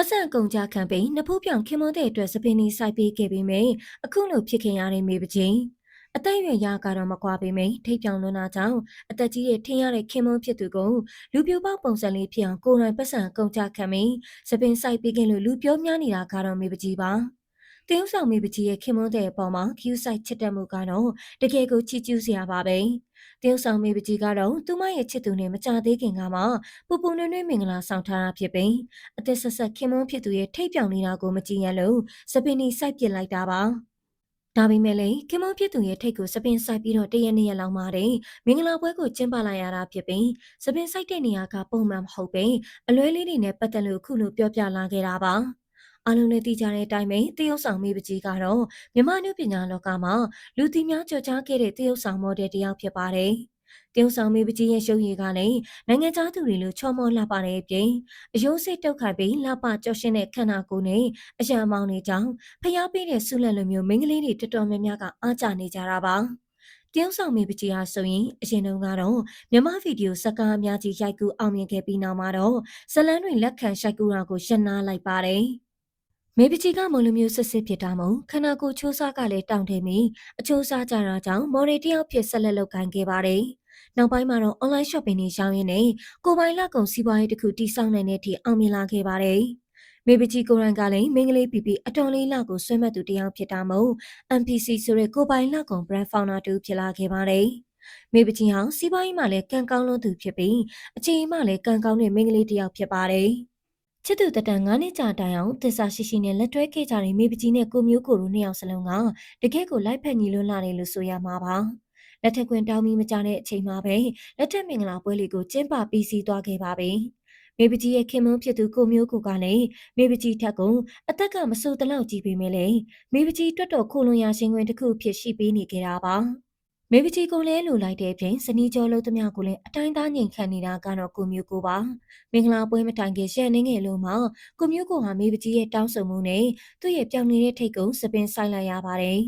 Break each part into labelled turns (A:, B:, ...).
A: ပတ်စံကုန်ကြခံပြီးနဖူးပြောင်ခင်မွန်းတဲ့အတွက်စပင်းနီစိုက်ပေးခဲ့ပြီးမိအခုလိုဖြစ်ခင်ရတဲ့မိပချင်းအသက်အရွယ်ရကတော့မကွာပေမယ့်ထိပ်ပြောင်လွန်းတာကြောင့်အသက်ကြီးတဲ့ထင်းရတဲ့ခင်မွန်းဖြစ်သူကိုလူပြိုပေါက်ပုံစံလေးဖြစ်အောင်ကိုယ်တိုင်ပတ်စံကုန်ကြခံပြီးစပင်းစိုက်ပေးခင်လို့လူပြောများနေတာကတော့မိပကြီးပါ တရုတ်ဆောင်မိပကြီးရဲ့ခင်မွန်းတဲ့အပေါ်မှာ Q site ချစ်တက်မှုကတော့တကယ်ကိုချီးကျူးစရာပါပဲတရုတ်ဆောင်မိပကြီးကတော့သူမရဲ့ချစ်သူနဲ့မကြသေးခင်ကမှပူပူနွေ့နွေ့မင်္ဂလာဆောင်ထားတာဖြစ်ပြီးအသက်ဆက်ဆက်ခင်မွန်းဖြစ်သူရဲ့ထိပ်ပြောင်နေတာကိုမကြည့်ရလို့စပင်းနီစိုက်ပစ်လိုက်တာပါဒါပေမဲ့လည်းခင်မွန်းဖြစ်သူရဲ့ထိတ်ကိုစပင်းဆိုင်ပြီးတော့တရက်နှစ်ရက်လောက်မှတဲ့မင်္ဂလာပွဲကိုကျင်းပလိုက်ရတာဖြစ်ပြီးစပင်းဆိုင်တဲ့နေရာကပုံမှန်မဟုတ်ပဲအလွဲလေးတွေနဲ့ပတ်သက်လို့ခုလိုပြောပြလာခဲ့တာပါ အလုံးနဲ့တည်ကြတဲ့အတိုင်းပဲတရုတ်ဆောင်မိပကြီးကတော့မြမနုပညာလောကမှာလူသိများကြော်ကြားခဲ့တဲ့တရုတ်ဆောင်မော်ဒယ်တစ်ယောက်ဖြစ်ပါတယ်။တရုတ်ဆောင်မိပကြီးရဲ့ရုပ်ရည်ကလည်းနိုင်ငံသားသူတွေလိုချောမောလှပတဲ့အပြင်အယိုးစိတ်တုတ်ခိုင်ပြီးလှပကြော်ရှင်တဲ့ခန္ဓာကိုယ်နဲ့အရံမောင်းနေကြောင်းဖျားပေးတဲ့ဆုလက်လိုမျိုးမိန်းကလေးတွေတော်တော်များများကအားကြနေကြတာပါ။တရုတ်ဆောင်မိပကြီးဟာဆိုရင်အရင်တုန်းကတော့မြမဗီဒီယိုစကားအများကြီးရိုက်ကူးအောင်မြင်ခဲ့ပြီးနောက်မှာတော့ဇလန်းတွေလက်ခံရှိုက်ကူတာကိုရပ်နားလိုက်ပါတယ်။ မေပကြီးကမုံလူမျိုးစစ်စစ်ဖြစ်တာမို့ခန္ဓာကိုယ်ချိုးစားကလည်းတောင့်တမိအချိုးစားကြတာကြောင့်မော်ရီတယောက်ဖြစ်ဆက်လက်လုပ်ကိုင်ခဲ့ပါတယ်။နောက်ပိုင်းမှာတော့ online shopping တွေရောင်းရင်းနဲ့ကိုပိုင်လက်ကုံစီးပွားရေးတစ်ခုတည်ဆောက်နိုင်တဲ့အထိအောင်မြင်လာခဲ့ပါတယ်။မေပကြီးကိုရန်ကလည်းမင်းကလေးပီပီအတော်လေးလောက်ကိုဆွဲမဲ့သူတယောက်ဖြစ်တာမို့ MPC ဆိုတဲ့ကိုပိုင်လက်ကုံ brand founder တူဖြစ်လာခဲ့ပါတယ်။မေပကြီးဟာစီးပွားရေးမှာလည်းကံကောင်းလို့သူဖြစ်ပြီးအချိန်မှလည်းကံကောင်းတဲ့မိန်းကလေးတစ်ယောက်ဖြစ်ပါတယ်။ ချစ်သူတတန်9နှစ်ကြာတိုင်အောင်သစ္စာရှိရှိနဲ့လက်တွဲခဲ့ကြတဲ့မိပကြီးနဲ့ကိုမျိုးကိုတို့နှစ်ယောက်စလုံးကတကယ့်ကိုလိုက်ဖက်ညီလွန်းလာတယ်လို့ဆိုရမှာပါလက်ထက်ခွင်တောင်းမီမကြတဲ့အချိန်မှာပဲလက်ထက်မင်္ဂလာပွဲလေးကိုကျင်းပပြီးစီးသွားခဲ့ပါပြီမေပကြီးရဲ့ခင်မွန်းဖြစ်သူကိုမျိုးကိုကလည်းမေပကြီးထက်ကအသက်ကမဆိုးတလောက်ကြီးပေမဲ့လည်းမေပကြီးတွတ်တော်ခိုလွန်ရာရှင်ခွင်တစ်ခုဖြစ်ရှိပေးနေကြတာပါ မေပချီကိုလည်းလိုလိုက်တဲ့အပြင်စနီးကျော်လို့သမျှကိုလည်းအတိုင်းသားငြိမ်ခံနေတာကတော့ကိုမျိုးကိုပါမင်္ဂလာပွဲမတိုင်ခင်ရှန်နေငယ်လို့မှကိုမျိုးကိုဟာမေပချီရဲ့တောင်းဆိုမှုနဲ့သူ့ရဲ့ပြောင်းနေတဲ့ထိတ်ကုန်းစပင်ဆိုင်လိုက်ရပါတယ်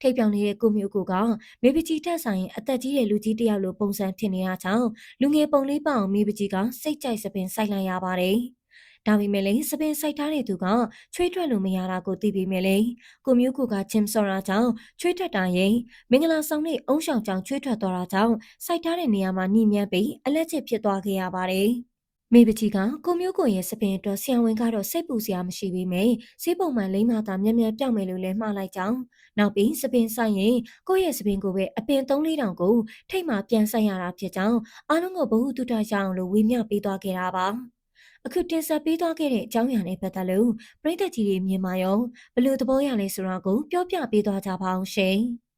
A: ထိပ်ပြောင်နေတဲ့ကိုမျိုးကိုကမေပကြီးတက်ဆိုင်အသက်ကြီးတဲ့လူကြီးတယောက်လိုပုံစံဖြစ်နေတာကြောင့်လူငယ်ပုံလေးပေါအောင်မေပကြီးကစိတ်ကြိုက်စပင်ဆိုင်လိုက်ရပါတယ်။ ဒါပေမဲ့လည်းစပင်စိုက်ထားတဲ့သူကချွေးထွက်လို့မရတာကိုသိပေမဲ့လည်းကိုမျိုးကိုကဂျင်ဆော်ရာကြောင့်ချွေးထွက်တာရင်မင်္ဂလာဆောင်တဲ့အုံရှောင်ကြောင့်ချွေးထွက်သွားတာကြောင့်စိုက်ထားတဲ့နေရာမှာညှိမြန်းပြီးအလက်ချက်ဖြစ်သွားခဲ့ရပါတယ်။မိဘကြီးကကိုမျိုးကိုရဲ့စပင်အတွက်ဆံဝင်ကတော့စိတ်ပူစရာမရှိပေမဲ့စေးပုံမှန်လိမ့်မသာမြန်မြန်ပြောင်းမယ်လို့လည်းမှားလိုက်ကြောင်းနောက်ပြီးစပင်ဆိုင်ရင်ကိုယ့်ရဲ့စပင်ကိုပဲအပင်3-4တောင်ကိုထိတ်မှပြန်ဆိုင်ရတာဖြစ်ကြောင်းအားလုံးကိုဘ ഹു တုတရအောင်လို့ဝေမျှပေးသွားခဲ့တာပါ။ အခုတင်ဆက်ပေးသွားခဲ့တဲ့အကြောင်းအရာနဲ့ပတ်သက်လို့ပြည်သက်ကြီးတွေမြင်မာရောဘယ်လိုသဘောရလဲဆိုတာကိုပြောပြပေးသွားကြပါအောင်ရှင်။